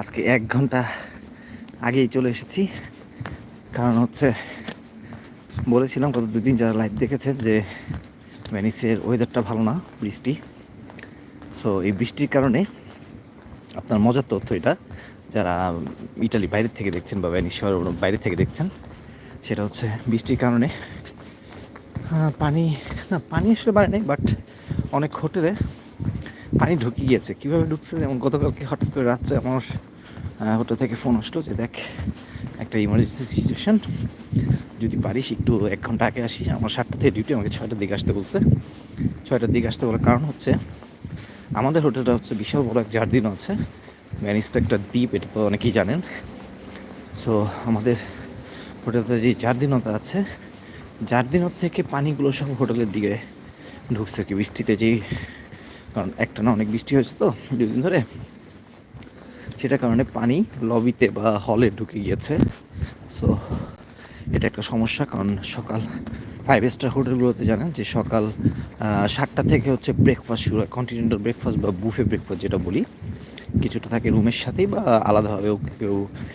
আজকে এক ঘণ্টা আগেই চলে এসেছি। কারণ হচ্ছে বলেছিলাম গত দুদিন যারা লাইভ দেখেছেন যে ভ্যানিসের ওয়েদারটা ভালো না, বৃষ্টি। সো এই বৃষ্টির কারণে আপনার মজার তথ্য এটা, যারা ইটালি বাইরের থেকে দেখছেন বা ভ্যানিস শহর বাইরে থেকে দেখছেন, সেটা হচ্ছে বৃষ্টির কারণে পানি, না, পানি আসলে বাড়ে নেই বাট অনেক হোটেলে পানি ঢুকে গিয়েছে। কীভাবে ঢুকছে? যেমন গতকালকে হঠাৎ করে রাত্রে আমার হোটেল থেকে ফোন আসলো যে, দেখ, একটা ইমার্জেন্সি সিচুয়েশান যদি পারিস, একটু এক ঘণ্টা আগে আসি আমার সাতটা থেকে ডিউটি আমাকে ছয়টার দিকে আসতে বলছে। ছয়টার দিকে আসতে বলার কারণ হচ্ছে, আমাদের হোটেলটা হচ্ছে বিশাল বড় এক জার্দিন আছে। ভ্যানিস তো একটা দ্বীপ, এটা তো অনেকেই জানেন। সো আমাদের হোটেলতে যে জার্দিনতা আছে জার্দিনত থেকে পানিগুলো সব হোটেলের দিকে ঢুকছে। কি বৃষ্টিতে যেই কারণ একটা না অনেক বৃষ্টি হয়েছে তো দুদিন ধরে। সেটার কারণে পানি লবিতে বা হলে ঢুকে গিয়েছে। সো এটা একটা সমস্যা কারণ সকাল ফাইভ স্টার হোটেলগুলোতে জানেন যে সকাল সাতটা থেকে হচ্ছে ব্রেকফাস্ট শুরু হয় কন্টিনেন্টাল ব্রেকফাস্ট বা বুফে ব্রেকফাস্ট যেটা বলি। কিছুটা থাকে রুমের সাথেই বা আলাদাভাবেও কেউ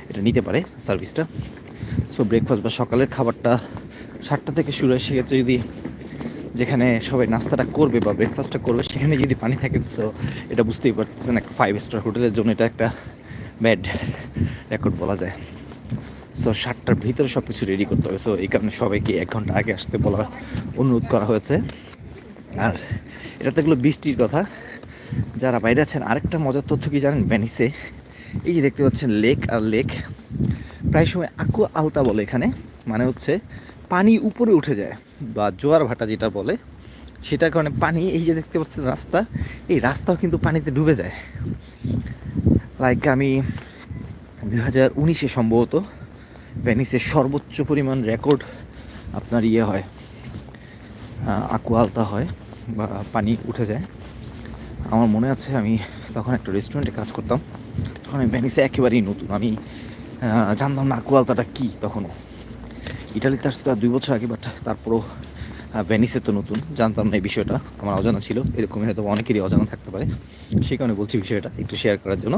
এটা নিতে পারে সার্ভিসটা সো ব্রেকফাস্ট বা সকালের খাবারটা সাতটা থেকে শুরু হয়, সেক্ষেত্রে যদি যেখানে সবাই নাস্তাটা করবে বা ব্রেকফাস্টটা করবে, সেখানে যদি পানি থাকে সো এটা বুঝতেই পারতেছেন, একটা ফাইভ স্টার হোটেলের জন্য এটা একটা ব্যাড রেকর্ড বলা যায়। সো সাতটার ভিতরে সব কিছু রেডি করতে হবে সো এই কারণে সবাইকে এক ঘণ্টা আগে আসতে বলা, অনুরোধ করা হয়েছে। আর এটা তো এগুলো বৃষ্টির কথা। যারা বাইরে আছেন, আরেকটা মজার তথ্য কি জানেন? ভ্যানিসে এই যে দেখতে পাচ্ছেন লেক আর লেক প্রায় সময় আকু আলতা বলে এখানে মানে হচ্ছে পানি উপরে উঠে যায়, বা জোয়ার ভাটা যেটা বলে সেটার কারণে পানি, এই যে দেখতে পাচ্ছেন রাস্তা, এই রাস্তাও কিন্তু পানিতে ডুবে যায়। লাইক আমি দু হাজার উনিশে সম্ভবত ভ্যানিসের সর্বোচ্চ পরিমাণ রেকর্ড আপনার ইয়ে হয় আকু আলতা হয়, বা পানি উঠে যায়। আমার মনে আছে আমি তখন একটা রেস্টুরেন্টে কাজ করতাম, তখন আমি ভ্যানিসে একেবারেই নতুন, আমি জানতাম না আকু আলতাটা কী তখনও। ইটালিতে আসতে আর দুই বছর আগে বাট তারপরও ভ্যানিসে তো নতুন। জানতাম না এই বিষয়টা, আমার অজানা ছিল। এরকমই হয়তো অনেকেরই অজানা থাকতে পারে। সেই কারণে বলছি বিষয়টা, একটু শেয়ার করার জন্য।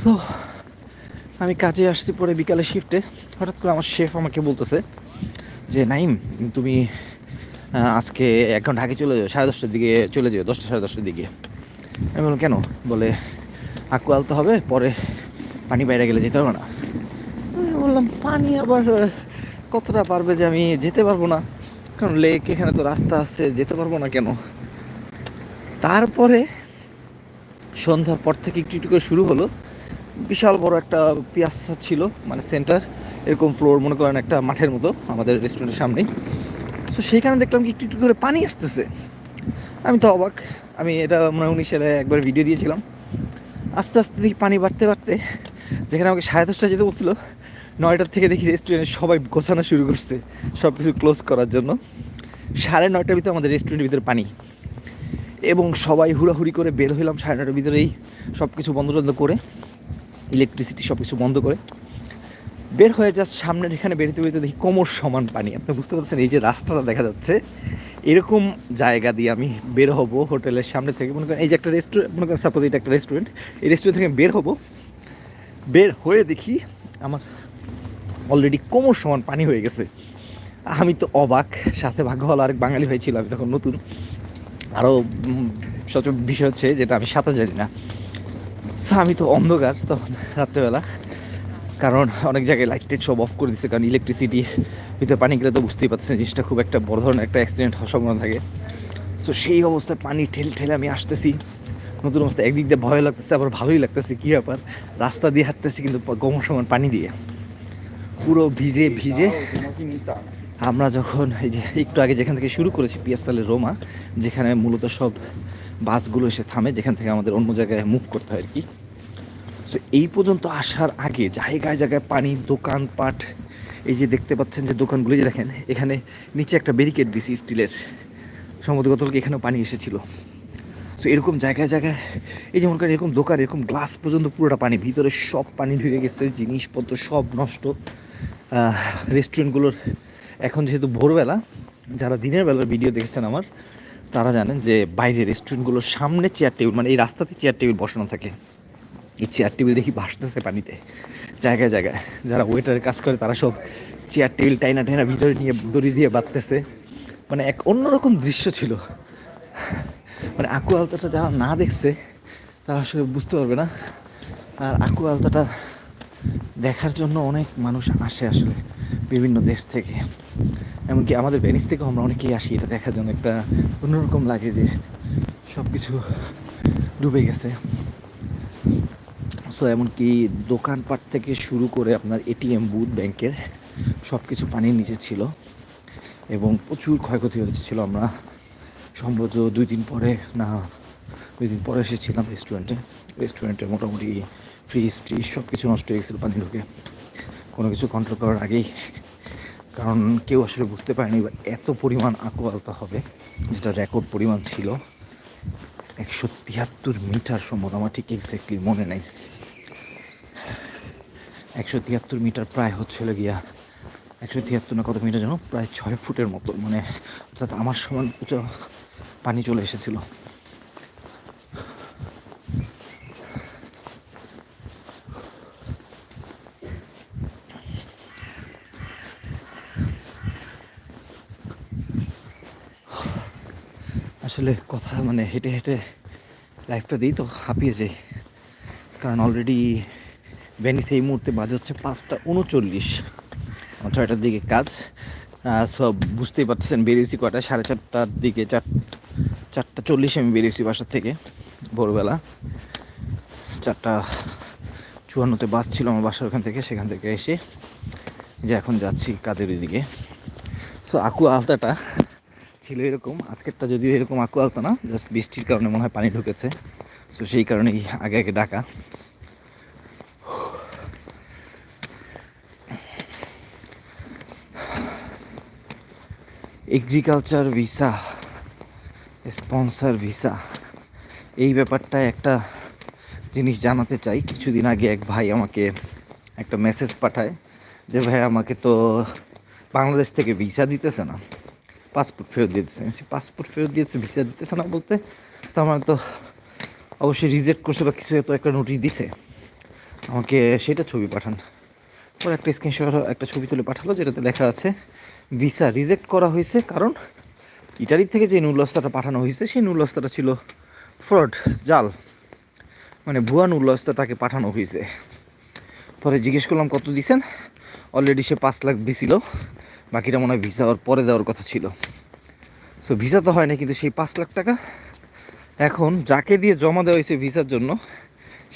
সো আমি কাজে আসছি পরে বিকালে শিফটে হঠাৎ করে আমার শেফ আমাকে বলতেছে যে নাইম তুমি আজকে এক ঘণ্টা আগে চলে যাও, সাড়ে দশটার দিকে চলে যাও, দশটা, সাড়ে দশটার দিকে। আমি বললাম, কেন? বলে আকু আলতে হবে, পরে পানি বাইরে গেলে যেতে পারব না। বললাম, পানি আবার কতটা পারবে যে আমি যেতে পারব না? কারণ লেক এখানে তো রাস্তা আছে, যেতে পারব না কেন? তারপরে সন্ধ্যার পর থেকে একটু একটু করে শুরু হলো। বিশাল বড় একটা পিয়াসা ছিল মানে সেন্টার, এরকম ফ্লোর মনে করেন একটা মাঠের মতো আমাদের রেস্টুরেন্টের সামনেই। তো সেইখানে দেখলাম কি একটু একটু করে পানি আসতেছে। আমি তো অবাক, আমি এটা মনে হয় উনিশের একবার ভিডিও দিয়েছিলাম। আস্তে আস্তে দেখি পানি বাড়তে বাড়তে যেখানে আমাকে সাড়ে দশটা যেতে বলছিল নয়টার থেকে দেখি রেস্টুরেন্টে সবাই গোছানো শুরু করছে সব কিছু ক্লোজ করার জন্য। সাড়ে নয়টার ভিতরে আমাদের রেস্টুরেন্টের ভিতরে পানি। এবং সবাই হুড়াহুড়ি করে বের হইলাম সাড়ে নয়টার ভিতরেই সব কিছু বন্ধ টন্ধ করে ইলেকট্রিসিটি সব কিছু বন্ধ করে। বের হয়ে জাস্ট সামনের এখানে বেরোতে বেরোতে দেখি কোমর সমান পানি। আপনি বুঝতে পারছেন এই যে রাস্তাটা দেখা যাচ্ছে, এরকম জায়গা দিয়ে আমি বের হব হোটেলের সামনে থেকে। মনে করেন এই যে একটা রেস্টুরেন্ট মনে করেন সাপোজ এটা একটা রেস্টুরেন্ট এই রেস্টুরেন্ট থেকে বের হব। বের হয়ে দেখি আমার অলরেডি কোমর সমান পানি হয়ে গেছে। আমি তো অবাক, সাথে ভাগ্য হলো আরেক বাঙালি ভাই ছিল, আমি তখন নতুন। আরও সবচেয়ে বিষয় হচ্ছে যেটা আমি সাঁতার জানি না। আমি তো অন্ধকার তখন, রাত্রেবেলা। কারণ অনেক জায়গায় লাইট টাইট সব অফ করে দিচ্ছে কারণ ইলেকট্রিসিটি ভিতরে পানি গেলে তো বুঝতেই পারছেন জিনিসটা খুব একটা বড় ধরনের একটা অ্যাক্সিডেন্ট হওয়ার সম্ভাবনা থাকে। সো সেই অবস্থায় পানি ঠেলে ঠেলে আমি আসতেছি। নতুন অবস্থায় একদিক দিয়ে ভয় লাগতেছে, আবার ভালোই লাগতেছে, কী ব্যাপার? রাস্তা দিয়ে হাঁটতেছি কিন্তু গমর সমান পানি দিয়ে। পুরো ভিজে ভিজে। আমরা যখন এই যে একটু আগে যেখান থেকে শুরু করেছি পিয়াস্তালের রোমা, যেখানে মূলত সব বাসগুলো এসে থামে, যেখান থেকে আমাদের অন্য জায়গায় মুভ করতে হয় আর কি। সো এই পর্যন্ত আসার আগে জায়গায় জায়গায় পানি, দোকানপাট, এই যে দেখতে পাচ্ছেন যে দোকানগুলো যে দেখেন, এখানে নিচে একটা ব্যারিকেড দিছি স্টিলের। সম্ভবত এখানেও পানি এসেছিল। সো এরকম জায়গায় জায়গায়, এই যেমন এরকম দোকান, এরকম গ্লাস পর্যন্ত পুরোটা পানি, ভিতরে সব পানি ঢুকে গেছে, জিনিসপত্র সব নষ্ট। রেস্টুরেন্টগুলোর এখন যেহেতু ভোরবেলা, যারা দিনের বেলার ভিডিও দেখেছেন আমার, তারা জানেন যে বাইরে রেস্টুরেন্টগুলোর সামনে চেয়ার টেবিল মানে এই রাস্তাতে চেয়ার টেবিল বসানো থাকে। এই চেয়ার টেবিল দেখি ভাসতেছে পানিতে, জায়গায় জায়গায়। যারা ওয়েটারের কাজ করে, তারা সব চেয়ার টেবিল টাইনা টাইনা ভিতরে নিয়ে দড়ি দিয়ে বাঁধতেছে। মানে এক অন্যরকম দৃশ্য ছিল। মানে আকু আলতাটা যারা না দেখছে, তারা আসলে বুঝতে পারবে না। আর আকু আলতাটা দেখার জন্য অনেক মানুষ আসে আসলে, বিভিন্ন দেশ থেকে। এমনকি আমাদের ভেনিস থেকেও আমরা অনেকেই আসি, এটা দেখার জন্য একটা অন্যরকম লাগে যে সব কিছু ডুবে গেছে। সো এমনকি দোকানপাট থেকে শুরু করে আপনার এটিএম বুথ ব্যাংকের সব কিছু পানির নিচে ছিল এবং প্রচুর ক্ষয়ক্ষতি হয়েছিল আমরা। সম্ভবত দুই দিন পরে, না, দুই দিন পরে এসেছিলাম রেস্টুরেন্টে রেস্টুরেন্টে মোটামুটি ফ্রিজ ট্রিজ সব কিছু নষ্ট হয়ে গেছিল পানি ঢুকে কোনো কিছু কন্ট্রোল করার আগেই। কারণ কেউ আসলে বুঝতে পারেনি এত পরিমাণ আকুয়ালতা হবে, যেটা রেকর্ড পরিমাণ ছিল। একশো তিয়াত্তর মিটার সম্ভবত আমার ঠিক এক্স্যাক্টলি মনে নেই। একশো তিয়াত্তর মিটার প্রায় হচ্ছিল গিয়া, একশো তিয়াত্তর না কত মিটার যেন প্রায় ছয় ফুটের মতো মানে অর্থাৎ আমার সমান উঁচু পানি চলে এসেছিল। আসলে কথা মানে হেঁটে হেঁটে লাইফটা দিই তো, হাঁপিয়ে যাই। কারণ অলরেডি ভেনিস এই মুহূর্তে বাজে হচ্ছে পাঁচটা উনচল্লিশ। ছয়টার দিকে কাজ। সব বুঝতেই পারতেছেন, বেরিয়েছি কটা সাড়ে চারটার দিকে, চার, চারটা চল্লিশে আমি বেরিয়েছি বাসার থেকে, ভোরবেলা। চারটা চুয়ান্নতে বাস ছিল আমার বাসার ওখান থেকে, সেখান থেকে এসে যে এখন যাচ্ছি কাজের দিকে সো আকু আলতাটা ছিল এরকম। আজকেরটা যদিও এরকম আকু আলতা না জাস্ট বৃষ্টির কারণে মনে হয় পানি ঢুকেছে। সো সেই কারণেই আগে আগে ডাকা। এগ্রিকালচার ভিসা স্পন্সার ভিসা এই ব্যাপারটা একটা জিনিস জানাতে চাই। কিছুদিন আগে এক ভাই আমাকে একটা মেসেজ পাঠায় যে, ভাই, আমাকে তো বাংলাদেশ থেকে ভিসা দিতেছে না। পাসপোর্ট ফেরত দিতেছে। পাসপোর্ট ফেরত দিয়েছে, ভিসা দিতেছে না বলতে, তো আমার তো অবশ্যই রিজেক্ট করছে বা কিছু তো একটা নোটিশ দিছে। আমাকে সেটা ছবি পাঠান। পরে একটা স্ক্রিনশট একটা ছবি তুলে পাঠালো, যেটাতে লেখা আছে, ভিসা রিজেক্ট করা হয়েছে কারণ ইটালির থেকে যে নুলস্তাটা পাঠানো হয়েছে, সেই নুলস্তাটা ছিল ফ্রড, জাল। মানে ভুয়া নুলস্তা তাকে পাঠানো হয়েছে। পরে জিজ্ঞেস করলাম, কত দিছেন? অলরেডি সে পাঁচ লাখ দিছিল। বাকিটা মনে হয় ভিসা ওর পরে দেওয়ার কথা ছিল। সো ভিসা তো হয় না কিন্তু সেই পাঁচ লাখ টাকা এখন যাকে দিয়ে জমা দেওয়া হয়েছে ভিসার জন্য,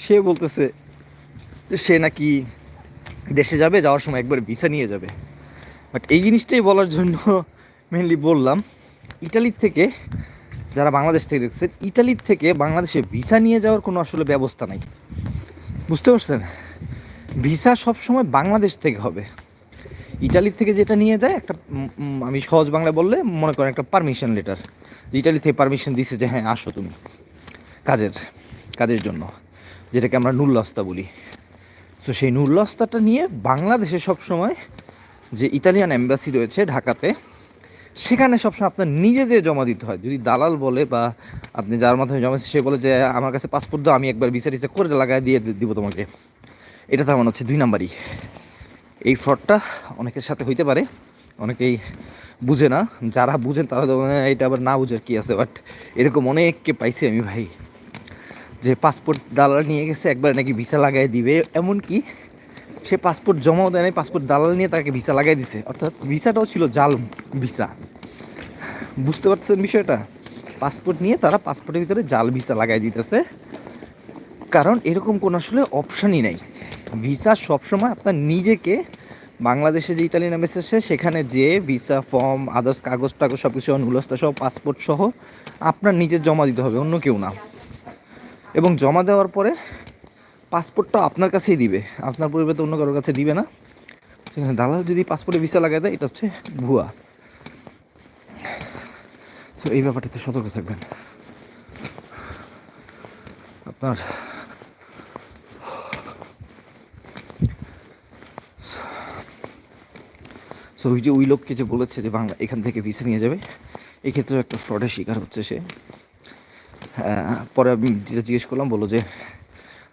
সে বলতেছে সে নাকি দেশে যাবে, যাওয়ার সময় একবার ভিসা নিয়ে যাবে। বাট এই জিনিসটাই বলার জন্য মেনলি বললাম, ইটালির থেকে যারা বাংলাদেশ থেকে দেখছেন, ইটালির থেকে বাংলাদেশে ভিসা নিয়ে যাওয়ার কোনো আসলে ব্যবস্থা নাই। বুঝতে পারছেন? ভিসা সবসময় বাংলাদেশ থেকে হবে। ইটালির থেকে যেটা নিয়ে যায়, একটা আমি সহজ বাংলায় বললে মনে করেন একটা পারমিশন লেটার ইটালি থেকে পারমিশন দিছে যে হ্যাঁ আসো তুমি কাজের কাজের জন্য। যেটাকে আমরা নুল্লস্তা বলি। তো সেই নুল্লস্তাটা নিয়ে বাংলাদেশে সবসময় যে ইতালিয়ান অ্যাম্বাসি রয়েছে ঢাকাতে, সেখানে সবসময় আপনার নিজে যে জমা দিতে হয়। যদি দালাল বলে বা আপনি যার মাধ্যমে জমা সে বলে যে, আমার কাছে পাসপোর্ট দাও, আমি একবার বিচার করে লাগাই দিয়ে দিব তোমাকে। এটা তার মানে হচ্ছে দুই নাম্বারই। এই ফ্রডটা অনেকের সাথে হইতে পারে, অনেকেই বুঝে না, যারা বুঝেন তারা তো মানে এটা আবার না বুঝার কি আছে? বাট এরকম অনেককে পাইছি আমি ভাই, যে পাসপোর্ট দালাল নিয়ে গেছে, একবার নাকি ভিসা লাগাই দিবে। এমনকি সে পাসপোর্ট জমাও দেয় নাই পাসপোর্ট দালাল নিয়ে তাকে ভিসা লাগাই দিছে। অর্থাৎ ভিসাটাও ছিল জাল ভিসা বুঝতে পারছেন বিষয়টা? পাসপোর্ট নিয়ে তারা পাসপোর্টের ভিতরে জাল ভিসা লাগাই দিতেছে। কারণ এরকম কোনো আসলে অপশানই নেই। ভিসা সবসময় আপনার নিজেকে বাংলাদেশে যে ইতালিয়ান এম্বাসি আছে সেখানে যে ভিসা ফর্ম আদার্স কাগজ টাগজ সব কিছু নুলস্তা সহ পাসপোর্ট সহ, আপনার নিজের জমা দিতে হবে, অন্য কেউ না। এবং জমা দেওয়ার পরে পাসপোর্টটা আপনার কাছেই দিবে, আপনার পরিবর্তে অন্য কারোর কাছে দিবে না। সেখানে দালাল যদি পাসপোর্টে ভিসা লাগাই দেয়, এটা হচ্ছে ভুয়া। সো এই ব্যাপারটাতে সতর্ক থাকবেন। আপনার সো ওই যে ওই লোককে যে বলেছে যে বাংলা এখান থেকে ভিসা নিয়ে যাবে, এক্ষেত্রেও একটা ফ্রডের শিকার হচ্ছে সে। পরে আমি যেটা জিজ্ঞেস করলাম, বলল যে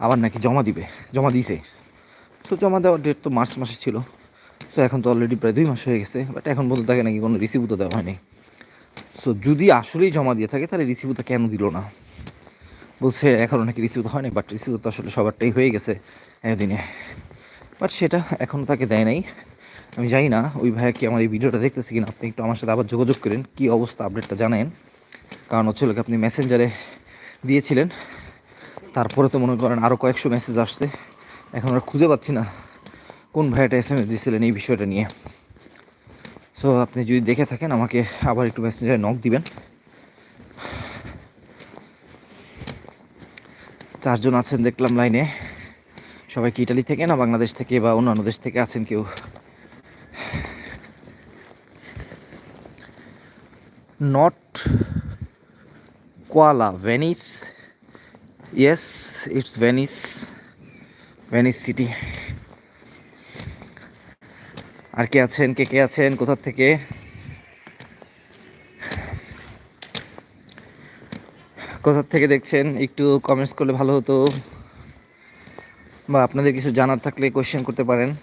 আবার নাকি জমা দিবে, জমা দিছে। তো জমা দেওয়ার ডেট তো মার্চ মাসে ছিল। তো এখন তো অলরেডি প্রায় দুই মাস হয়ে গেছে বাট এখন পর্যন্ত তাকে নাকি কোনো রিসিভও তো দেওয়া হয়নি। সো যদি আসলেই জমা দিয়ে থাকে, তাহলে রিসিভও তো কেন দিল না? বলছে এখনও নাকি রিসিভ তো হয়নি বাট রিসিভ তো আসলে সবারটাই হয়ে গেছে একদিনে বাট সেটা এখনও তাকে দেয় নাই। আমি জানি না, ওই ভাইয়া কি আমার এই ভিডিওটা দেখতেছি কিনা? আপনি একটু আমার সাথে আবার যোগাযোগ করেন, কী অবস্থা আপডেটটা জানেন? কারণ হচ্ছে লোক আপনি মেসেঞ্জারে দিয়েছিলেন, তারপরে তো মনে করেন আরও কয়েকশো মেসেজ আসছে। এখন আর খুঁজে পাচ্ছি না কোন ভাইয়াটা এস এম এস দিয়েছিলেন এই বিষয়টা নিয়ে। সো আপনি যদি দেখে থাকেন, আমাকে আবার একটু মেসেঞ্জারে নক দিবেন। চারজন আছেন দেখলাম লাইনে সবাই কি ইটালি থেকে না বাংলাদেশ থেকে বা অন্যান্য দেশ থেকে আছেন কেউ? Not কোয়ালা Venice yes it's Venice Venice city আর কে আছেন? কে কে আছেন? কোথা থেকে? কোথা থেকে দেখছেন? একটু কমেন্টস করলে ভালো হতো। বা আপনাদের কিছু জানার থাকলে কোয়েশ্চেন করতে পারেন।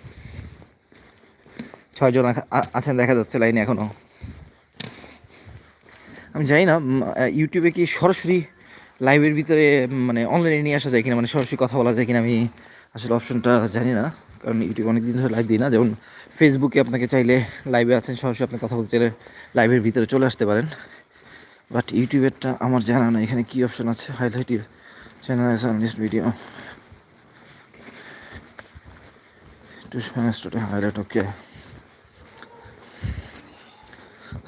ছয়জন আছেন, দেখা যাচ্ছে লাইনে এখনও। আমি জানি না ইউটিউবে কি সরাসরি লাইভের ভিতরে মানে অনলাইনে নিয়ে আসা যায় কিনা মানে সরাসরি কথা বলা যায় কিনা আমি আসলে অপশনটা জানি না, কারণ ইউটিউব অনেক দিন ধরে লাইভ দিই না। যেমন ফেসবুকে আপনাকে চাইলে লাইভে আছেন, সরাসরি আপনি কথা বলতে চাইলে লাইভের ভিতরে চলে আসতে পারেন। বাট ইউটিউবেরটা আমার জানা না এখানে কি অপশন আছে? Highlight channel video to to highlight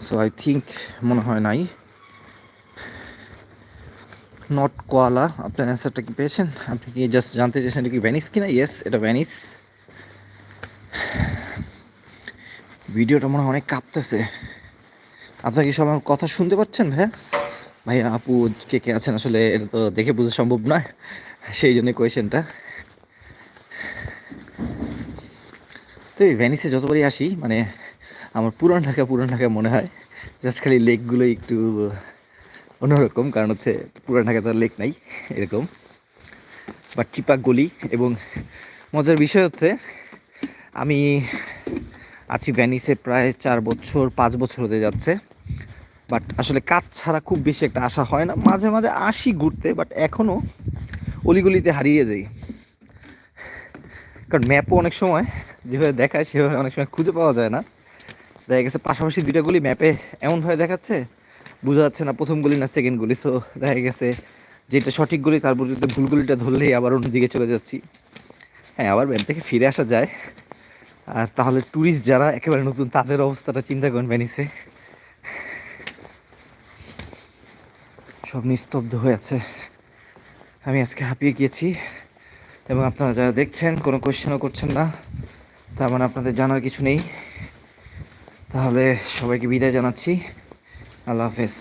okay I think মনে হয় নাই। নট কোয়ালা আপনার অ্যান্সারটা কি পেয়েছেন? আপনি কি জাস্ট জানতে চেয়েছেন এটা কি ভ্যানিস কিনা? ইয়েস এটা ভ্যানিস ভিডিওটা মনে হয় অনেক কাঁপতেছে। আপনার কি সব আমার কথা শুনতে পাচ্ছেন, ভাইয়া? ভাই আপু, কে কে আছেন? আসলে এটা তো দেখে বোঝা সম্ভব নয়, সেই জন্য কোয়েশ্চেনটা তো এই ভ্যানিসে যতবারই আসি মানে আমার পুরান ঢাকা পুরান ঢাকা মনে হয় জাস্ট খালি লেকগুলো একটু অন্যরকম। কারণ হচ্ছে পুরান ঢাকা তো লেক নাই, এরকম। বাট চিপা গলি এবং মজার বিষয় হচ্ছে আমি আছি ভ্যানিসে প্রায় চার বছর, পাঁচ বছর হতে যাচ্ছে। বাট আসলে কাজ ছাড়া খুব বেশি একটা আশা হয় না। মাঝে মাঝে আসি ঘুরতে বাট এখনও অলিগলিতে হারিয়ে যাই। কারণ ম্যাপও অনেক সময় যেভাবে দেখায়, সেভাবে অনেক সময় খুঁজে পাওয়া যায় না। দেখা গেছে পাশাপাশি দুইটা গুলি ম্যাপে এমনভাবে দেখাচ্ছে, বোঝা যাচ্ছে না প্রথম গুলি না সেকেন্ড গুলি। সো দেখা গেছে যেটা সঠিক গুলি তারপর যদি ভুল গুলিটা ধরলেই আবার অন্যদিকে চলে যাচ্ছি। হ্যাঁ আবার ম্যাপ থেকে ফিরে আসা যায়। আর তাহলে ট্যুরিস্ট যারা একেবারে নতুন, তাদের অবস্থাটা চিন্তা করেন ভ্যানিসে সব নিস্তব্ধ হয়ে আছে। আমি আজকে হাঁপিয়ে গিয়েছি। এবং আপনারা যারা দেখছেন, কোনো কোয়েশ্চেনও করছেন না, তার মানে আপনাদের জানার কিছু নেই। তাহলে সবাইকে বিদায় জানাচ্ছি। আল্লাহ হাফেজ।